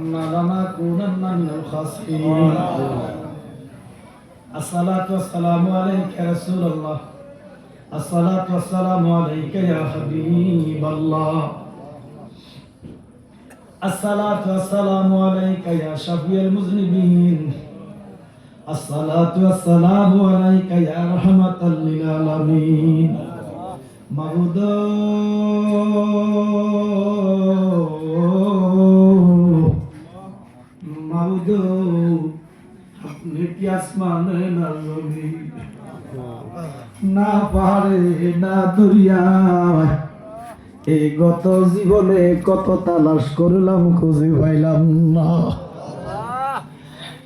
عنا لنكونن من الخاسرين. الصلاة والسلام عليك يا رسول الله. الصلاة والسلام عليك يا حبيب الله. الصلاة والسلام عليك يا شفيع المذنبين. الصلاة والسلام عليك يا رحمة للعالمين. مهدو না পাহাড়ে, না দরিয়ায়। এই গত জীবনে কত তালাশ করলাম, খুঁজে পাইলাম না।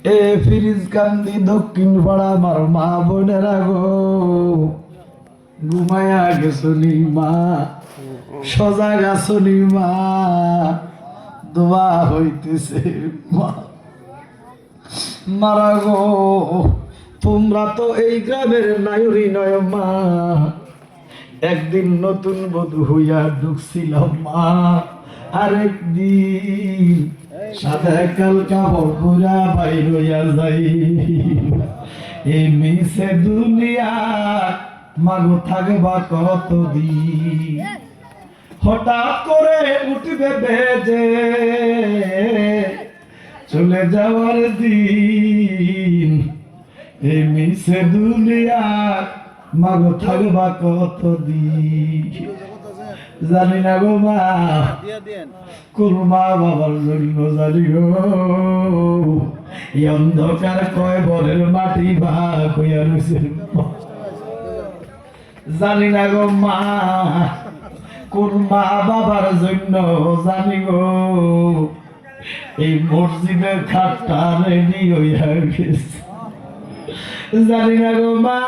এ ফিরিজ কান্দি দক্ষিণ পাড়া আমার মা বোনেরা গো। ঘুমায়া গেছনি মা? সজা গেছনি মা? দোয়া হইতেছে মা। মারা গো। তোমরা তো এই গ্রামের নায়রি নয় মা। একদিন নতুন বধু হইয়া ঢুকছিলাম মা। আরেকদিন সাদা কাল কাপড় পুরা বাইর হইয়া যাই এই মিশে দুনিয়া মাগো থাকবা কতদিন? হঠাৎ করে উঠবে বেজে। চলে যাওয়ার দিন এই মিশে দুনিয়া মাগো থাকবা কতদিন? জানি না গো মা, কুরমা বাবার জন্য জানি গো এই অন্ধকার কয় বরের মাটি বা কইয়া রয়েছে জানি না গো মা কোন মা বাবার জন্য জানি গো এই মসজিদের খাটটা রেডি হইয়া গেছে। জানি না গো মা।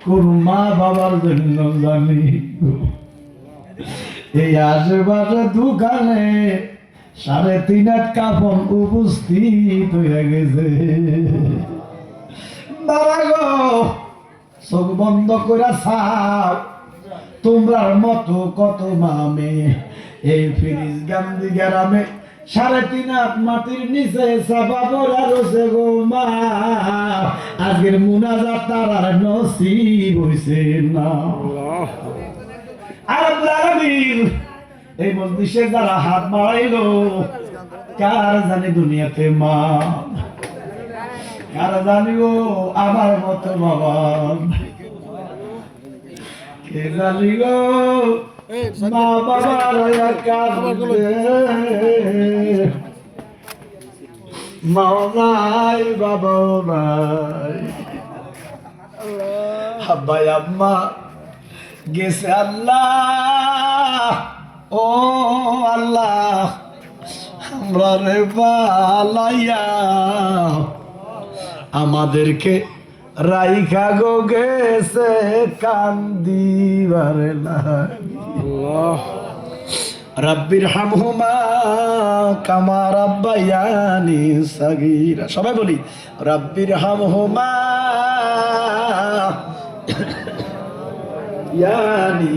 কোন মা বাবার জন্য জানি এই আশেপাশে সাড়ে তিন হাত কাপড় উপস্থিত হয়ে গেছে। গো, চোখ বন্ধ করে চাও তোমরার মতো কত মামে এই ফিরিজ গান্ধী গ্রামে সাড়ে তিন হাত মাটির নিচে চাপা পড়া রয়েছে গো মা। আজকের মুনাজাত তার আর নসিব হইছে না। আর আলামিন এই মজলিসে যারা হাত বাড়াইলো কার জানি দুনিয়াতে মা? কার জানিও আমার মতো বাবা? কে জানিও মা বাবার কাঁদবে মাও নাই নাই হাব্বাই আম্মা গেছে আল্লাহ, ও আল্লাহ, আমরা রে বালাইয়া আমাদেরকে রাইখা গো গেছে কান্দিবারে রব্বির হামহুমা কামা রাব্বায়ানি সাগীরা। সবাই বলি রব্বির হামহুমা ইয়ানি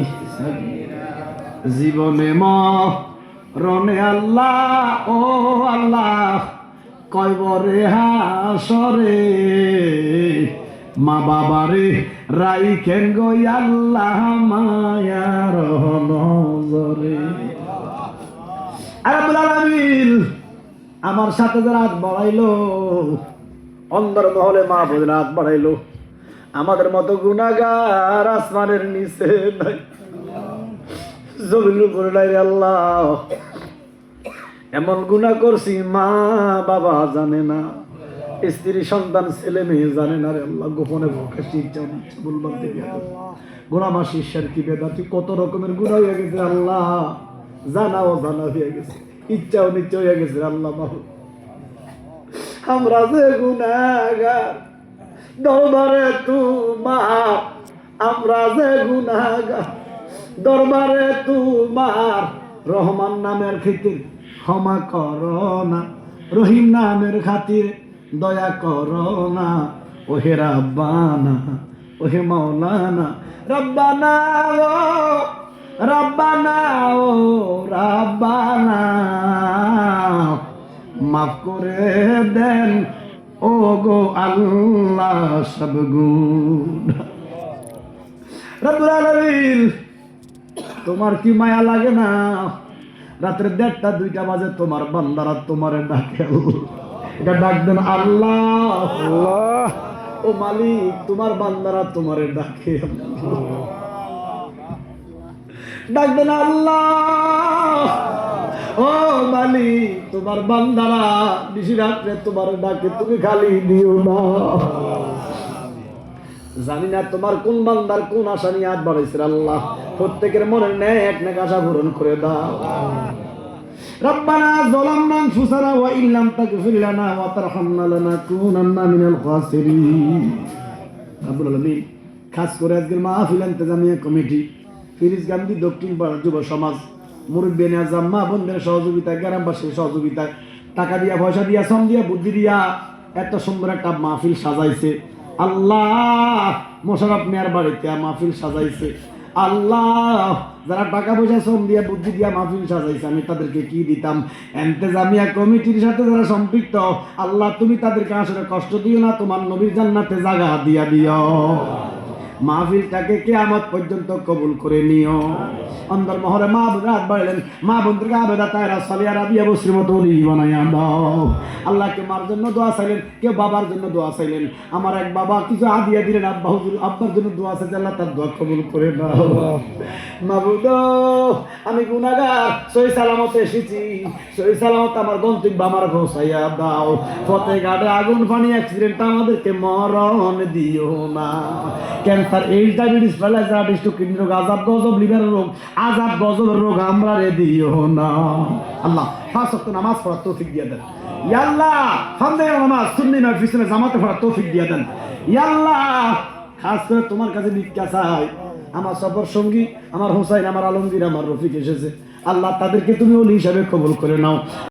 জীবনে ম রনে আল্লাহ ও আল্লাহ কয়বরে হাসরে? মা বাবারে রাইখেন গই আল্লাহ মায়ার নজরে। আরাবুল আলামিন, আমার সাথে যারা হাত বাড়াইলো, অন্দর মহলে মা বোনের হাত বাড়াইলো। আমাদের মতো গুনাগার আসমানের নিচে নাই। জমির উপরে নাই আল্লাহ। এমন গুণা করছি মা বাবা জানে না। স্ত্রী, সন্তান, ছেলে, মেয়ে জানে না রে আল্লাহ, গোপনে প্রকাশ ইচ্ছা নিচ্ছে বলবার দিকে গোড়া মাসি কি বেদা তুই কত রকমের গুণা হয়ে গেছে আল্লাহ। জানাও, জানা হয়ে গেছে, ইচ্ছাও নিচ্ছে হয়ে গেছে আল্লাহ বাবু আমরা যে গুণাগার দরবারে তোমার, আমরা যে গুণাগার দরবারে তোমার। রহমান নামের খাতির, ক্ষমা করো না, রহিম নামের খাতির। দয়া করো না, ওহে রাব্বানা, ওহে মাওলানা, রব্বানা ও রব্বানা ও, রব্বানা। মাফ করে দেন ও গো আল্লাহ সব গুণ। রব্বুল আলামিন, তোমার কি মায়া লাগে না? রাত্রে দেড়টা, দুইটা বাজে, তোমার বান্দারা তোমার ডাকে এটা ডাক দেন আল্লাহ। ও মালিক তোমার বান্দারা তোমার ডাকে। ডাক দেন আল্লাহ। ও মালিক তোমার বান্দারা বেশি রাত্রে তোমার ডাকে তুমি খালি দিও না। জানি না তোমার কোন বান্দার কোন আশা নিয়ে হাত বাড়াইছে আল্লাহ। প্রত্যেকের মনে ন্যায় এক নাক আশা পূরণ করে দাও। ربنا ظلمنا انفسنا وان لم تغفر لنا وترحمنا لنكونن من الخاسرين রব্বুল আলামিন খাস করে আজকের মাহফিল ইন্তজামিয়া কমিটি ফিরিজ গান্ধী দক্ষিণ পাড়া যুব সমাজ মুরব্বী নিয়াজাম মা বোনদের সহযোগিতায় গ্রামবাসীর সহযোগিতায় টাকা দিয়া পয়সা দিয়া শ্রম দিয়া বুদ্ধি দিয়া এত সুন্দর একটা মাহফিল সাজাইছে আল্লাহ মোশারফ মিয়ার বাড়িতে মাহফিল সাজাইছে আল্লাহ, যারা টাকা পয়সা শ্রম দিয়া, বুদ্ধি দিয়া মাহফিল সাজাইছে, আমি তাদেরকে কি দিতাম? এন্তেজামিয়া কমিটির সাথে যারা সম্পৃক্ত, আল্লাহ তুমি তাদেরকে আসলে কষ্ট দিও না, তোমার নবীর জান্নাতে জাগা দিয়া দিও। মাহফিলটাকে কেয়ামত পর্যন্ত কবুল করে নিও। অন্দর মহরে মা বোন রাত বাড়লেন মা বোনদেরকে আবেদা তাইরা সালিয়া রাবিয়া বসির মতো উনি বানাইয়া দাও আল্লাহকে মার জন্য দোয়া চাইলেন, কেউ বাবার জন্য দোয়া চাইলেন। আমার এক বাবা কিছু আদিয়া দিলেন, আব্বা হুজুর, আব্বার জন্য দোয়া চাইছে, আল্লাহ তার দোয়া কবুল করে দাও মাবুদ আমি গুনাগার সই সালামত এসেছি। সই সালামত আমার গন্তব্য আমার ঘোষাইয়া দাও। পথে ঘাটে আগুন পানি অ্যাক্সিডেন্ট আমাদেরকে মরণ দিও না। ক্যান্সার এইচ ডায়াবেটিস প্যালাইজাইটিস টু কিডনি রোগ, আজাব গজব, লিভার রোগ, আজাব গজবের রোগ আমরা রে দিও না। আল্লাহ, পাঁচ ওয়াক্ত নামাজ পড়ার তৌফিক দিয়ে দেন। ইয়াল্লাহ, ফান্দে নামাজ, সুন্নি নয় পিছনে জামাতে পড়ার তৌফিক দিয়ে দেন। ইয়াল্লাহ, খাস করে তোমার কাছে ভিক্ষা চাই। আমার সফর সঙ্গী, আমার হোসাইন, আমার আলমগীর, আমার রফিক এসেছে। আল্লাহ, তাদেরকে তুমি ওলি হিসাবে কবুল করে নাও।